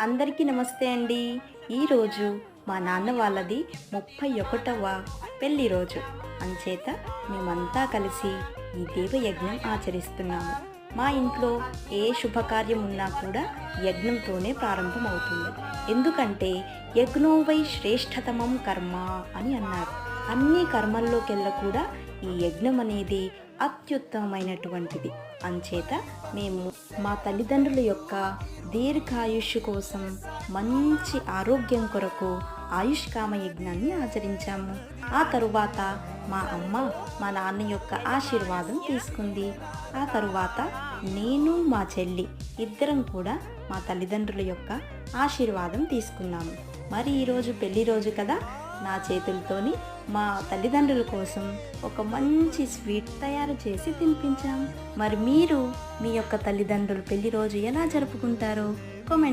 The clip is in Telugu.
అందరికీ నమస్తే అండి. ఈరోజు మా నాన్న వాళ్ళది ముప్పై ఒకటవ పెళ్ళి రోజు. అంచేత మేమంతా కలిసి ఈ దేవయజ్ఞం ఆచరిస్తున్నాము. మా ఇంట్లో ఏ శుభకార్యం ఉన్నా కూడా యజ్ఞంతోనే ప్రారంభమవుతుంది. ఎందుకంటే యజ్ఞోవై శ్రేష్టతమం కర్మ అని అన్నారు. అన్ని కర్మల్లోకెల్లా కూడా ఈ యజ్ఞం అనేది అత్యుత్తమమైనటువంటిది. అంచేత మేము మా తల్లిదండ్రుల యొక్క దీర్ఘాయుష్ కోసం మంచి ఆరోగ్యం కొరకు ఆయుష్కామ యజ్ఞాన్ని ఆచరించాము. ఆ తరువాత మా అమ్మ మా నాన్న యొక్క ఆశీర్వాదం తీసుకుంది. ఆ తరువాత నేను మా చెల్లి ఇద్దరం కూడా మా తల్లిదండ్రుల యొక్క ఆశీర్వాదం తీసుకున్నాము. మరి ఈరోజు పెళ్ళి రోజు కదా? నా చేతులతోని మా తల్లిదండ్రుల కోసం ఒక మంచి స్వీట్ తయారు చేసి తినిపించాం. మరి మీరు మీ యొక్క తల్లిదండ్రుల పెళ్ళి రోజు ఎలా జరుపుకుంటారో కామెంట్